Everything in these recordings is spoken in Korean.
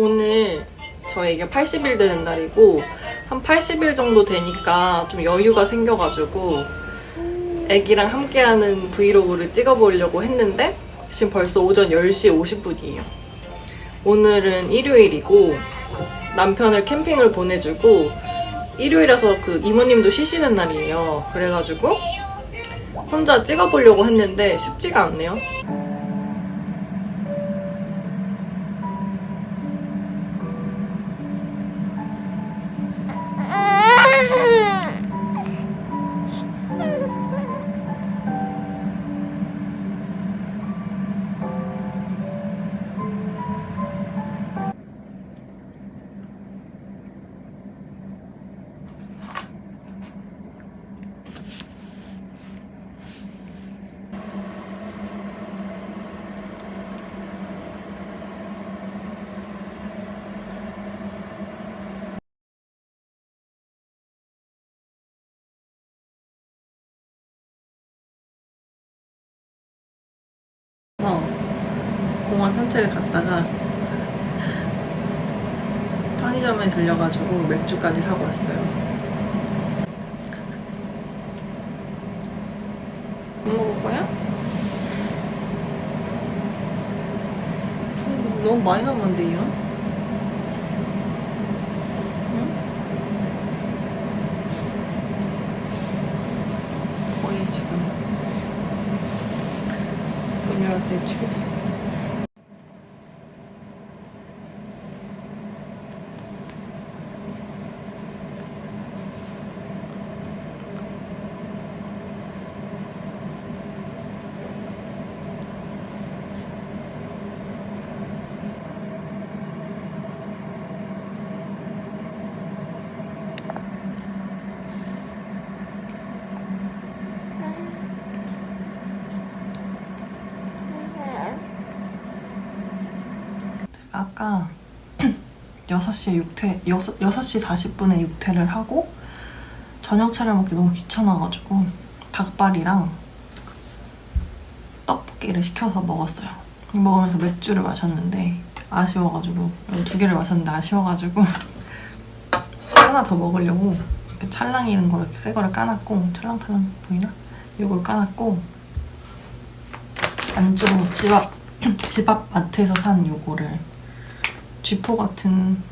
오늘 저에게 80일 되는 날이고 한 80일 정도 되니까 좀 여유가 생겨가지고 애기랑 함께하는 브이로그를 찍어보려고 했는데 지금 벌써 오전 10시 50분이에요. 오늘은 일요일이고 남편을 캠핑을 보내주고 일요일이라서 그 이모님도 쉬시는 날이에요. 그래가지고 혼자 찍어보려고 했는데 쉽지가 않네요. 공원 산책을 갔다가 편의점에 들려가지고 맥주까지 사고 왔어요. 안 먹을 거야? 음, 너무 많이 남았는데 이요? 6시에 육퇴, 6, 6시 40분에 육퇴를 하고 저녁 차려 먹기 너무 귀찮아가지고 닭발이랑 떡볶이를 시켜서 먹었어요. 먹으면서 맥주를 마셨는데 아쉬워가지고 두 개를 마셨는데 아쉬워가지고 하나 더 먹으려고 찰랑이는 거 이렇게 새 거를 까놨고 찰랑찰랑 보이나? 이걸 까놨고 안주로 집 앞, 집 앞 마트에서 산 요거를 쥐포 같은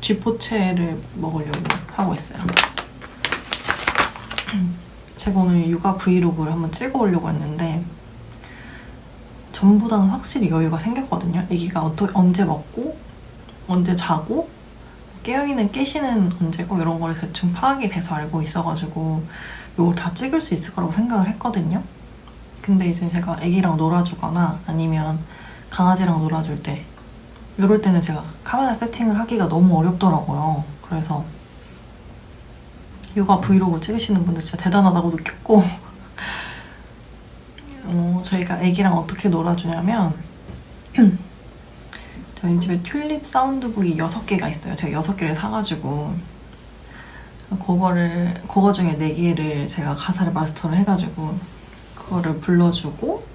쥐포채를 먹으려고 하고 있어요. 제가 오늘 육아 브이로그를 한번 찍어보려고 했는데 전보다는 확실히 여유가 생겼거든요. 아기가 언제 먹고 언제 자고 깨어있는 깨시는 언제고 이런 걸 대충 파악이 돼서 알고 있어가지고 이걸 다 찍을 수 있을 거라고 생각을 했거든요. 근데 이제 제가 아기랑 놀아주거나 아니면 강아지랑 놀아줄 때 이럴 때는 제가 카메라 세팅을 하기가 너무 어렵더라고요. 그래서 육아 브이로그 찍으시는 분들 진짜 대단하다고 느꼈고 어, 저희가 아기랑 어떻게 놀아주냐면 저희 집에 튤립 사운드북이 6개가 있어요. 제가 6개를 사가지고 그거를 그거 중에 4개를 제가 가사를 마스터를 해가지고 그거를 불러주고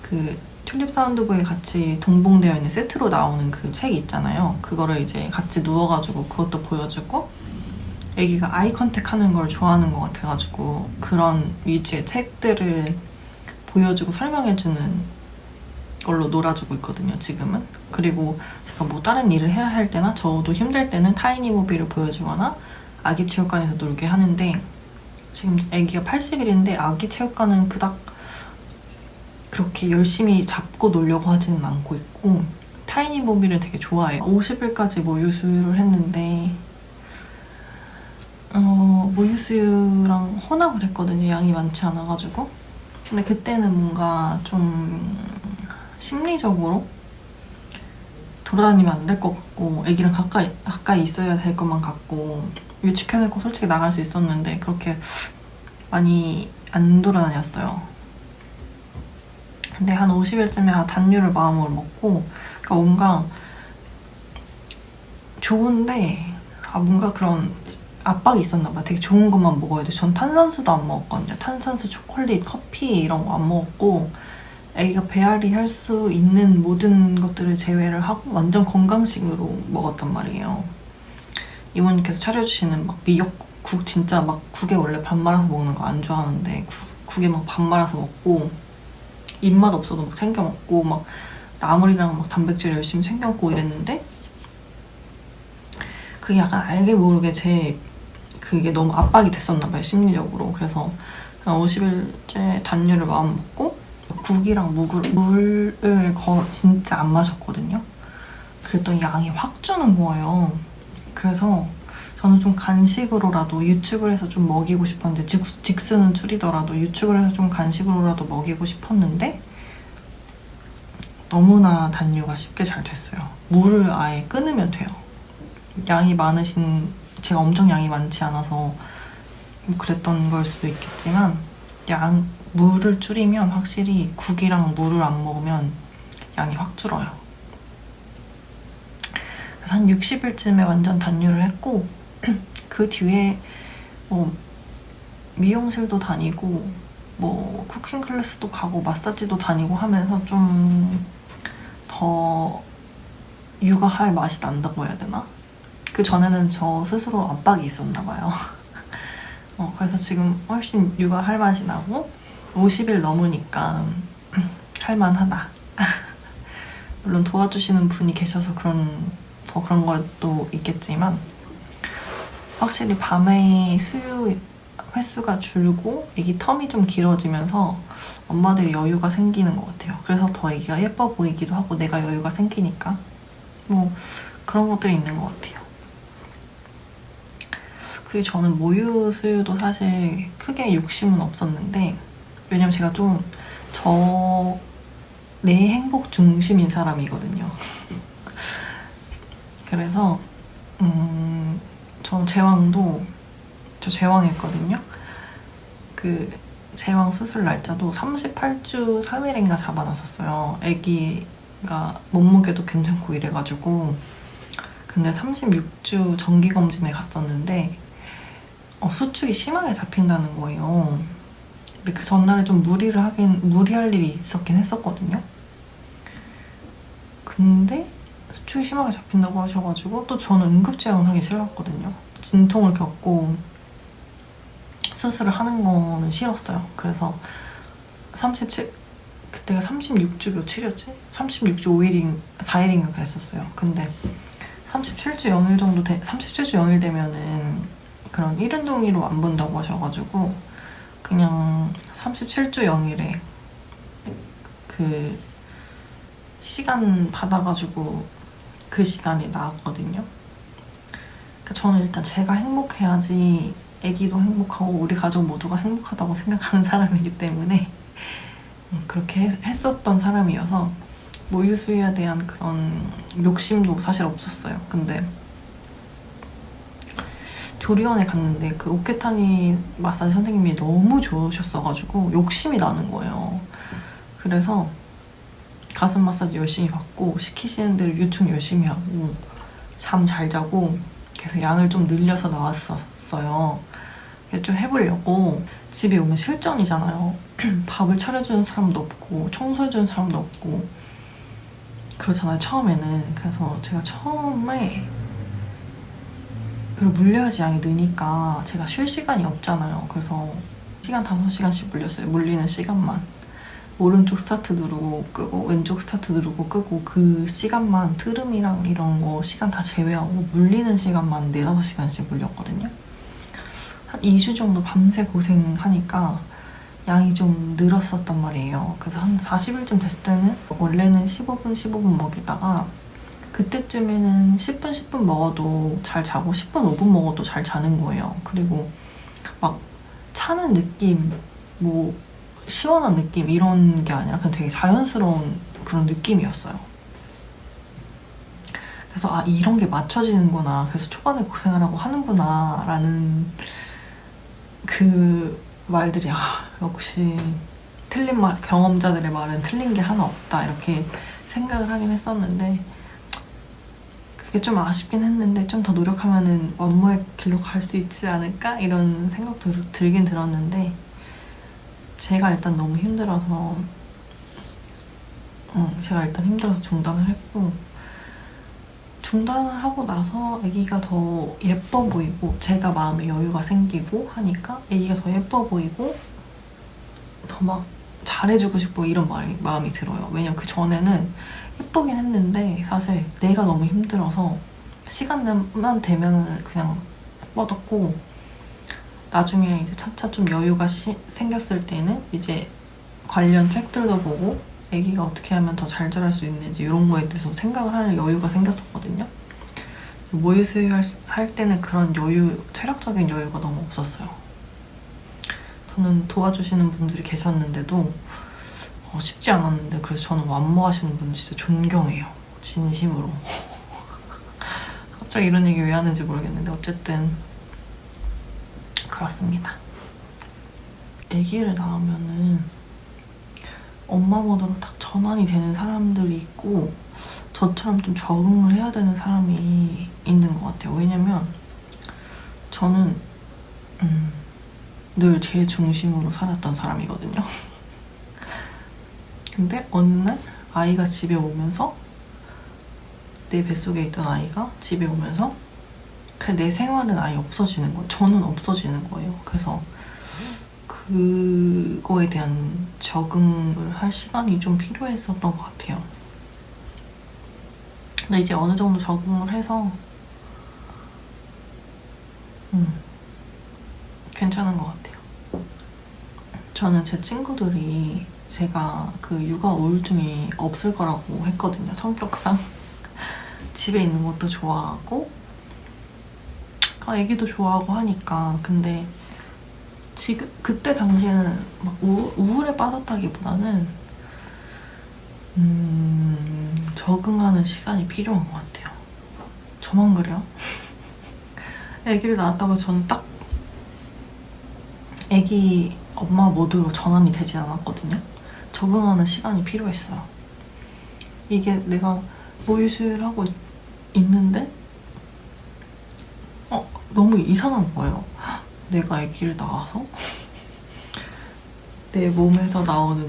그 튤립 사운드북에 같이 동봉되어 있는 세트로 나오는 그 책이 있잖아요. 그거를 이제 같이 누워가지고 그것도 보여주고 애기가 아이 컨택 하는 걸 좋아하는 것 같아가지고 그런 위주의 책들을 보여주고 설명해주는 걸로 놀아주고 있거든요, 지금은. 그리고 제가 뭐 다른 일을 해야 할 때나 저도 힘들 때는 타이니 모비를 보여주거나 아기 체육관에서 놀게 하는데 지금 아기가 80일인데 아기 체육관은 그닥 그렇게 열심히 잡고 놀려고 하지는 않고 있고 타이니 모비를 되게 좋아해요. 50일까지 모유 수유를 했는데 어, 모유 수유랑 혼합을 했거든요. 양이 많지 않아가지고. 근데 그때는 뭔가 좀 심리적으로 돌아다니면 안 될 것 같고 애기랑 가까이 가까이 있어야 될 것만 같고 유축해놓고 솔직히 나갈 수 있었는데 그렇게 많이 안 돌아다녔어요. 근데 한 50일쯤에 단유를 마음으로 먹고 그러니까 뭔가 좋은데 아 뭔가 그런 압박이 있었나 봐요. 되게 좋은 것만 먹어야 돼. 전 탄산수도 안 먹었거든요. 탄산수, 초콜릿, 커피 이런 거 안 먹었고 아기가 배앓이 할 수 있는 모든 것들을 제외를 하고 완전 건강식으로 먹었단 말이에요. 이모님께서 차려주시는 막 미역국 국 진짜 막 국에 원래 밥 말아서 먹는 거 안 좋아하는데 국, 국에 막 밥 말아서 먹고 입맛 없어도 막 챙겨 먹고 막 나물이랑 막 단백질 열심히 챙겨 먹고 이랬는데 그게 약간 알게 모르게 제 그게 너무 압박이 됐었나 봐요 심리적으로. 그래서 50일째 단유를 마음 먹고 국이랑 묵을, 물을 거, 진짜 안 마셨거든요. 그랬더니 양이 확 주는 거예요. 그래서 저는 좀 간식으로라도 유축을 해서 좀 먹이고 싶었는데 직, 직수는 줄이더라도 유축을 해서 좀 간식으로라도 먹이고 싶었는데 너무나 단유가 쉽게 잘 됐어요 물을 아예 끊으면 돼요 양이 많으신 제가 엄청 양이 많지 않아서 뭐 그랬던 걸 수도 있겠지만 양 물을 줄이면 확실히 국이랑 물을 안 먹으면 양이 확 줄어요. 한 60일쯤에 완전 단유를 했고 그 뒤에 뭐 미용실도 다니고 뭐 쿠킹 클래스도 가고 마사지도 다니고 하면서 좀 더 육아할 맛이 난다고 해야 되나? 그 전에는 저 스스로 압박이 있었나 봐요. 어, 그래서 지금 훨씬 육아할 맛이 나고 50일 넘으니까 할만하다. 물론 도와주시는 분이 계셔서 그런 더 그런 것도 있겠지만 확실히 밤에 수유 횟수가 줄고 애기 텀이 좀 길어지면서 엄마들이 여유가 생기는 것 같아요. 그래서 더 애기가 예뻐 보이기도 하고 내가 여유가 생기니까 뭐 그런 것들이 있는 것 같아요. 그리고 저는 모유 수유도 사실 크게 욕심은 없었는데 왜냐면 제가 좀 저 내 행복 중심인 사람이거든요. 그래서 음, 저 제왕도 저 제왕했거든요. 그 제왕 수술 날짜도 38주 3일인가 잡아놨었어요. 아기가 몸무게도 괜찮고 이래가지고 근데 36주 정기 검진에 갔었는데 어, 수축이 심하게 잡힌다는 거예요. 근데 그 전날에 좀 무리를 하긴 무리할 일이 있었긴 했었거든요. 근데 수축이 심하게 잡힌다고 하셔가지고 또 저는 응급제왕 하기 싫었거든요. 진통을 겪고 수술을 하는 거는 싫었어요. 그래서 37 그때가 36주 며칠이었지? 36주 5일인 4일인가 그랬었어요. 근데 37주 0일 정도 돼 37주 0일 되면은 그런 1은 종이로 안 본다고 하셔가지고 그냥 37주 0일에 그 시간 받아가지고 그 시간이 나왔거든요. 그러니까 저는 일단 제가 행복해야지 아기도 행복하고 우리 가족 모두가 행복하다고 생각하는 사람이기 때문에 음, 그렇게 했- 했었던 사람이어서 모유수유에 대한 그런 욕심도 사실 없었어요. 근데 조리원에 갔는데 그 오케타니 마사지 선생님이 너무 좋으셨어가지고 욕심이 나는 거예요. 그래서 가슴 마사지 열심히 받고 시키시는 대로 유충 열심히 하고 잠 잘 자고 그래서 양을 좀 늘려서 나왔었어요. 좀 해보려고 집에 오면 실전이잖아요. 밥을 차려주는 사람도 없고 청소해주는 사람도 없고 그렇잖아요 처음에는 그래서 제가 처음에 그리고 물려야지 양이 느니까 제가 쉴 시간이 없잖아요 그래서 시간 5시간씩 물렸어요 물리는 시간만 오른쪽 스타트 누르고 끄고 왼쪽 스타트 누르고 끄고 그 시간만 트름이랑 이런 거 시간 다 제외하고 물리는 시간만 4, 5시간씩 물렸거든요 한 2주 정도 밤새 고생하니까 양이 좀 늘었었단 말이에요. 그래서 한 40일쯤 됐을 때는 원래는 15분, 15분 먹이다가 그때쯤에는 10분, 10분 먹어도 잘 자고 10분, 5분 먹어도 잘 자는 거예요. 그리고 막 차는 느낌, 뭐 시원한 느낌 이런 게 아니라 그냥 되게 자연스러운 그런 느낌이었어요. 그래서 아 이런 게 맞춰지는구나. 그래서 초반에 고생을 하고 하는구나 라는 그 말들이 아 역시 틀린 말 경험자들의 말은 틀린 게 하나 없다 이렇게 생각을 하긴 했었는데 그게 좀 아쉽긴 했는데 좀 더 노력하면은 원모의 길로 갈 수 있지 않을까 이런 생각도 들- 들긴 들었는데 제가 일단 너무 힘들어서 응, 제가 일단 힘들어서 중단을 했고 중단을 하고 나서 아기가 더 예뻐 보이고 제가 마음에 여유가 생기고 하니까 아기가 더 예뻐 보이고 더 막 잘해주고 싶고 이런 마음이, 마음이 들어요. 왜냐면 그 전에는 예쁘긴 했는데 사실 내가 너무 힘들어서 시간만 되면 그냥 뻗었고 나중에 이제 차차 좀 여유가 시- 생겼을 때는 이제 관련 책들도 보고 아기가 어떻게 하면 더 잘 자랄 수 있는지 이런 거에 대해서 생각을 할 여유가 생겼었거든요. 모유 수유 할, 수- 할 때는 그런 여유, 체력적인 여유가 너무 없었어요. 저는 도와주시는 분들이 계셨는데도 어, 쉽지 않았는데 그래서 저는 완모하시는 분 진짜 존경해요. 진심으로. 갑자기 이런 얘기 왜 하는지 모르겠는데 어쨌든 그렇습니다. 아기를 낳으면은 엄마 모드로 딱 전환이 되는 사람들이 있고 저처럼 좀 적응을 해야 되는 사람이 있는 것 같아요. 왜냐면 저는 음, 늘 제 중심으로 살았던 사람이거든요. 근데 어느 날 아이가 집에 오면서 내 뱃속에 있던 아이가 집에 오면서 그냥 내 생활은 아예 없어지는 거예요. 저는 없어지는 거예요. 그래서 그거에 대한 적응을 할 시간이 좀 필요했었던 것 같아요. 근데 이제 어느 정도 적응을 해서 음, 괜찮은 것 같아요. 저는 제 친구들이 제가 그 육아 우울증이 없을 거라고 했거든요. 성격상 집에 있는 것도 좋아하고 아, 애기도 좋아하고 하니까 근데 지금 그때 당시에는 막 우, 우울에 빠졌다기보다는 음, 적응하는 시간이 필요한 것 같아요. 저만 그래요? 아기를 낳았다고 저는 딱 아기 엄마 모두로 전환이 되진 않았거든요. 적응하는 시간이 필요했어요. 이게 내가 모유수유를 하고 있- 있는데 어 너무 이상한 거예요. 내가 아기를 낳아서 내 몸에서 나오는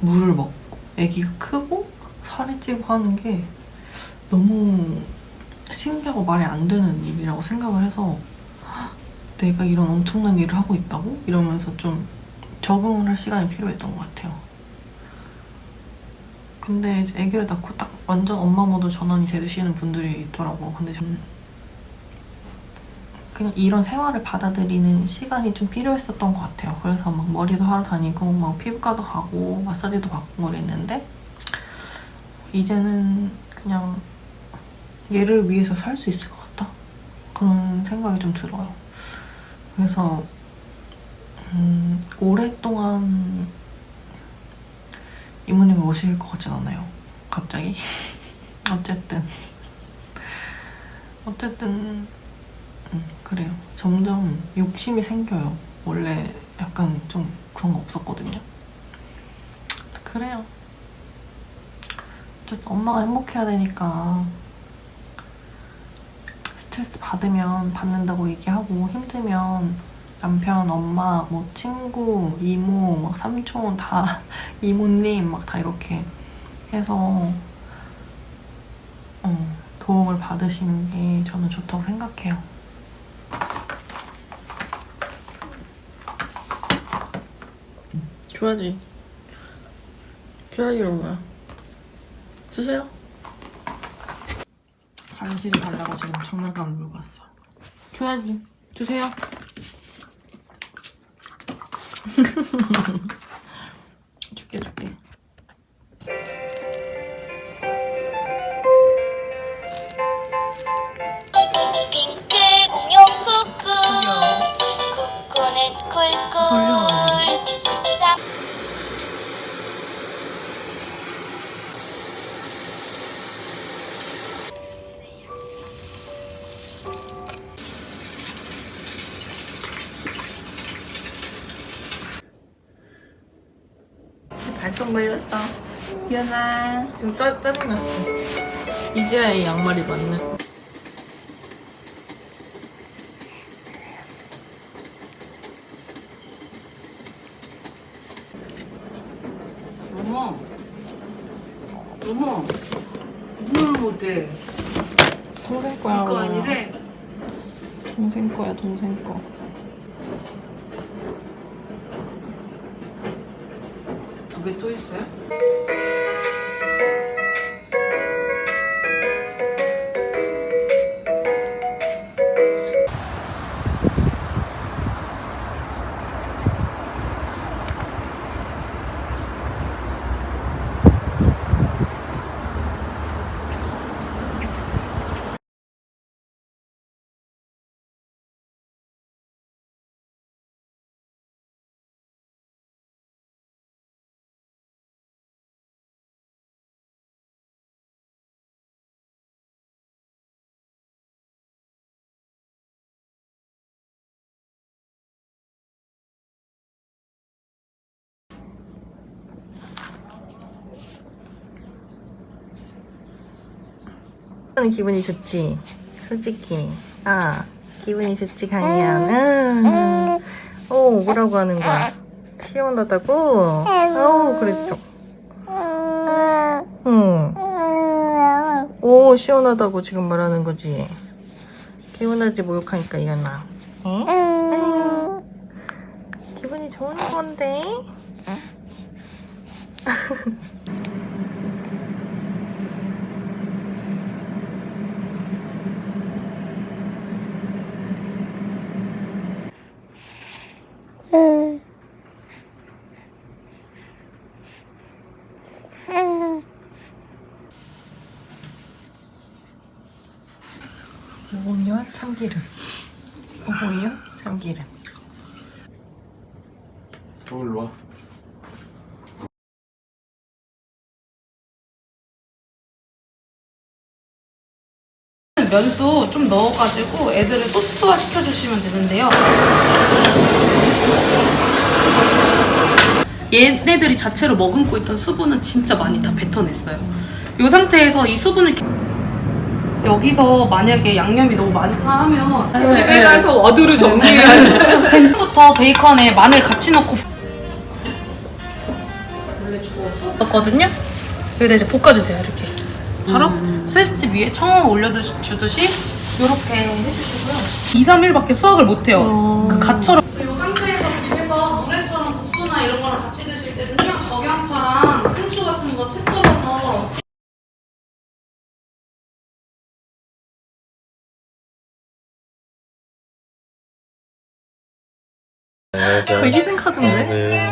물을 먹고 아기가 크고 살이 찌고 하는 게 너무 신기하고 말이 안 되는 일이라고 생각을 해서 내가 이런 엄청난 일을 하고 있다고? 이러면서 좀 적응을 할 시간이 필요했던 것 같아요. 근데 이제 아기를 낳고 딱 완전 엄마 모드 전환이 되시는 분들이 있더라고. 근데 저는 그냥 이런 생활을 받아들이는 시간이 좀 필요했었던 것 같아요. 그래서 막 머리도 하러 다니고 막 피부과도 가고 마사지도 받고 그랬는데 이제는 그냥 얘를 위해서 살 수 있을 것 같다. 그런 생각이 좀 들어요. 그래서 음, 오랫동안 이모님을 모실 것 같진 않아요. 갑자기. 어쨌든. 어쨌든, 음, 그래요. 점점 욕심이 생겨요. 원래 약간 좀 그런 거 없었거든요. 그래요. 어쨌든 엄마가 행복해야 되니까 스트레스 받으면 받는다고 얘기하고 힘들면 남편, 엄마, 뭐 친구, 이모, 막 삼촌 다 이모님 막 다 이렇게 해서 어, 도움을 받으시는 게 저는 좋다고 생각해요. 줘야지. 줘야지 이러면. 주세요. 간식을 달라고 지금 장난감을 물고 왔어. 줘야지. 주세요. 줄게 줄게. 발동 걸렸다. 연아 지금 짜, 짜증났어. 이제야 이 양말이 맞네. 기분이 좋지? 솔직히. 아, 기분이 좋지, 강이야는. 오, 뭐라고 하는 거야? 시원하다고? 어우, 그랬죠. 응. 오, 시원하다고 지금 말하는 거지. 개운하지, 목욕하니까, 이현아. 응? 기분이 좋은 건데? 오보이와 참기름. 오보이와 참기름. 일로 와. 면수 좀 넣어가지고 애들을 소스화 시켜주시면 되는데요. 얘네들이 자체로 머금고 있던 수분은 진짜 많이 다 뱉어냈어요. 이 상태에서 이 수분을 기- 여기서 만약에 양념이 너무 많다 하면 집에 가서 와두를 정리해야 돼. 샘부터 베이컨에 마늘 같이 넣고 주었거든요. 여기다 이제 볶아주세요 이렇게. 처럼 스시집 위에 청어 올려주듯이 이렇게 해주시고요. 2, 3일밖에 수확을 못해요. 그 갓처럼. 이 상태에서 집에서 노래처럼 국수나 이런 거랑 같이 드실 때는요. 적양파랑 상추 같은 거 채 썰어서 가자. 그 히든 카드인데?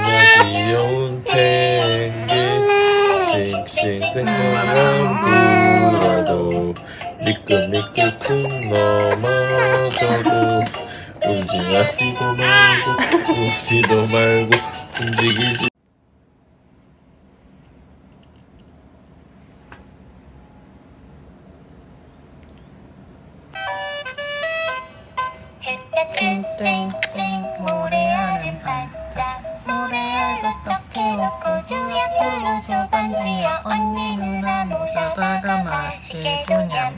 생각만 불어도 미끌미끌 쿵 넘어져도 울지 마시고 말고 울지도 말고 움직이지 모래알도 떡해먹고 유약불로 소반지야 언니 누나 모셔다가 맛있게 구냠냠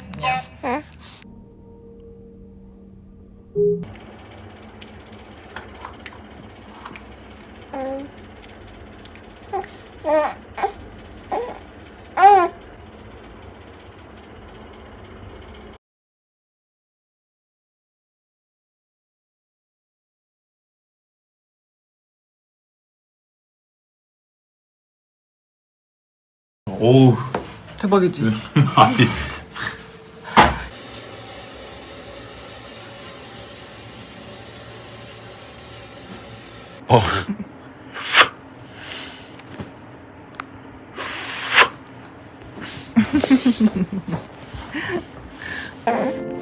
오우. 대박이지. 네. 아니. 어.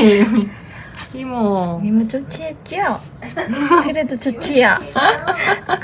이모님 이모 이모 좀 취했죠? 그래도 좋지요.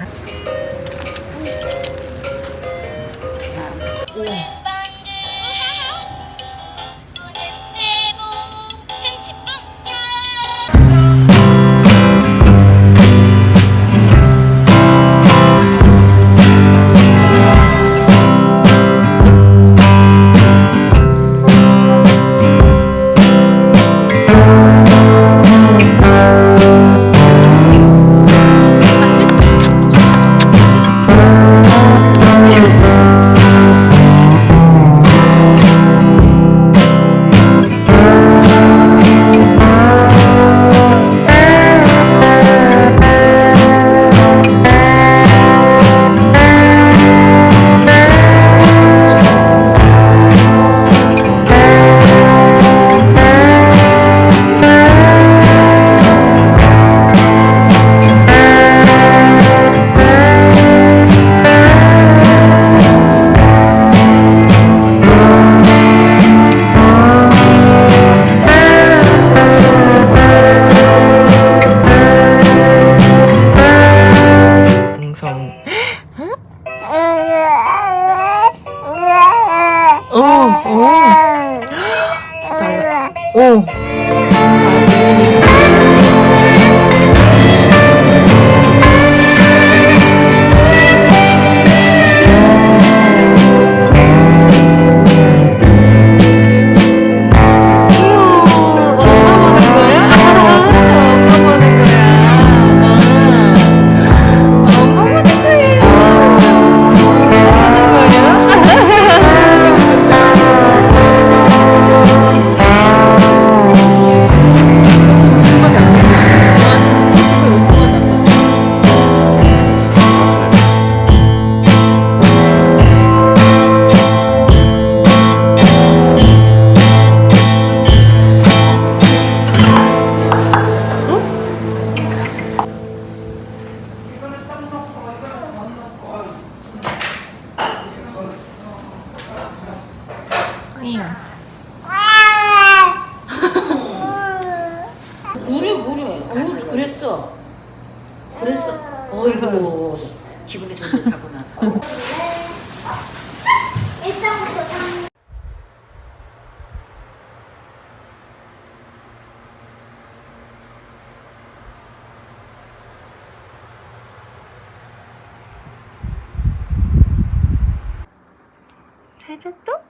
잘 잤어?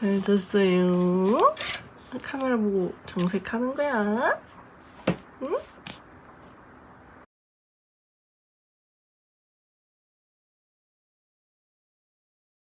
잘 잤어요. 카메라 보고 정색하는 거야. 응?